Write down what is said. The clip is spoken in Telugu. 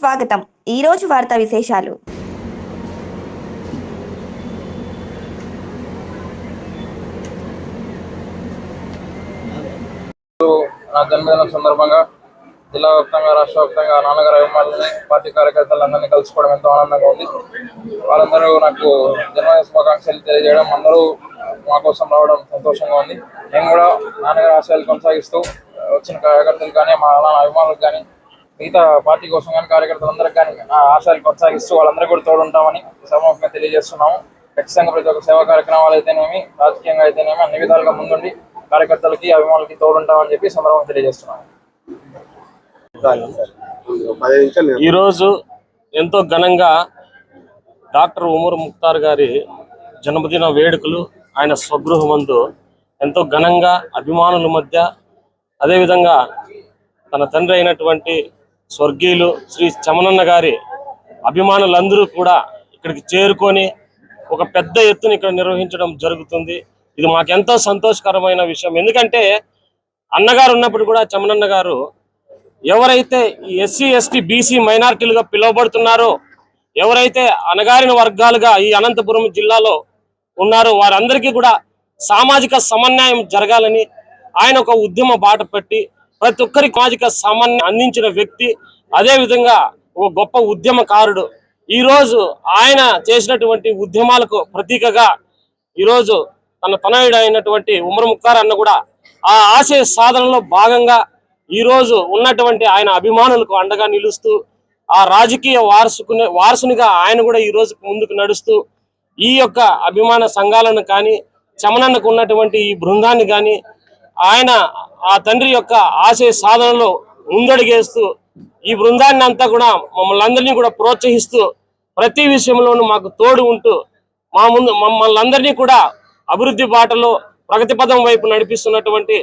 స్వాగతం. ఈ రోజు వార్తా విశేషాలు. నా జన్మదినం సందర్భంగా జిల్లా వ్యాప్తంగా రాష్ట్ర వ్యాప్తంగా నాన్నగారు అభిమానులని పార్టీ కార్యకర్తలందరినీ కలుసుకోవడం ఎంతో ఆనందంగా ఉంది. వాళ్ళందరూ నాకు జన్మదిన శుభాకాంక్షలు తెలియజేయడం అందరూ మా కోసం రావడం సంతోషంగా ఉంది. నేను కూడా నాన్నగారి ఆశయాలు కొనసాగిస్తూ వచ్చిన కార్యకర్తలు కానీ మా నాన్న అభిమానులకు కానీ మిగతా పార్టీ కోసం కానీ కార్యకర్తలందరికీ కానీ నా ఆశయాలు కొనసాగిస్తూ వాళ్ళందరూ కూడా తోడుంటామని సమూహంగా తెలియజేస్తున్నాము. ఖచ్చితంగా ప్రతి ఒక్క సేవా కార్యక్రమాలు అయితేనేమి రాజకీయంగా అయితేనేమి అన్ని విధాలుగా ముందుండి కార్యకర్తలకి అభిమానులకి తోడుంటామని చెప్పి సందర్భంగా తెలియజేస్తున్నాము. ఈరోజు ఎంతో ఘనంగా డాక్టర్ ఉమర్ ముక్తార్ గారి జన్మదిన వేడుకలు ఆయన స్వగృహమందు ఎంతో ఘనంగా అభిమానుల మధ్య అదేవిధంగా తన తండ్రి అయినటువంటి స్వర్గీయులు శ్రీ చమనన్న గారి అభిమానులందరూ కూడా ఇక్కడికి చేరుకొని ఒక పెద్ద ఎత్తున ఇక్కడ నిర్వహించడం జరుగుతుంది. ఇది మాకెంతో సంతోషకరమైన విషయం. ఎందుకంటే అన్నగారు ఉన్నప్పుడు కూడా చమనన్న గారు ఎవరైతే ఎస్సీ ఎస్టీ బీసీ మైనార్టీలుగా పిలువబడుతున్నారో ఎవరైతే అనగారిన వర్గాలుగా ఈ అనంతపురం జిల్లాలో ఉన్నారో వారందరికీ కూడా సామాజిక సమన్వయం జరగాలని ఆయన ఒక ఉద్యమ బాట పెట్టి ప్రతి ఒక్కరికి సామాజిక సమన్వయం అందించిన వ్యక్తి అదే విధంగా ఒక గొప్ప ఉద్యమకారుడు. ఈ రోజు ఆయన చేసినటువంటి ఉద్యమాలకు ప్రతీకగా ఈరోజు తన తనయుడు అయినటువంటి ఉమర్ ముక్తార్ అన్న కూడా ఆ ఆశయ సాధనలో భాగంగా ఈ రోజు ఉన్నటువంటి ఆయన అభిమానులకు అండగా నిలుస్తూ ఆ రాజకీయ వారసుకునే వారసునిగా ఆయన కూడా ఈ రోజు ముందుకు నడుస్తూ ఈ యొక్క అభిమాన సంఘాలను కానీ చమనన్నకు ఉన్నటువంటి ఈ బృందాన్ని కానీ ఆయన ఆ తండ్రి యొక్క ఆశయ సాధనలో ముందడుగేస్తూ ఈ బృందాన్ని అంతా కూడా మమ్మల్ని అందరినీ కూడా ప్రోత్సహిస్తూ ప్రతి విషయంలోనూ మాకు తోడు ఉంటూ మా ముందు మమ్మల్ని అందరినీ కూడా అభివృద్ధి బాటలో ప్రగతి పదం వైపు నడిపిస్తున్నటువంటి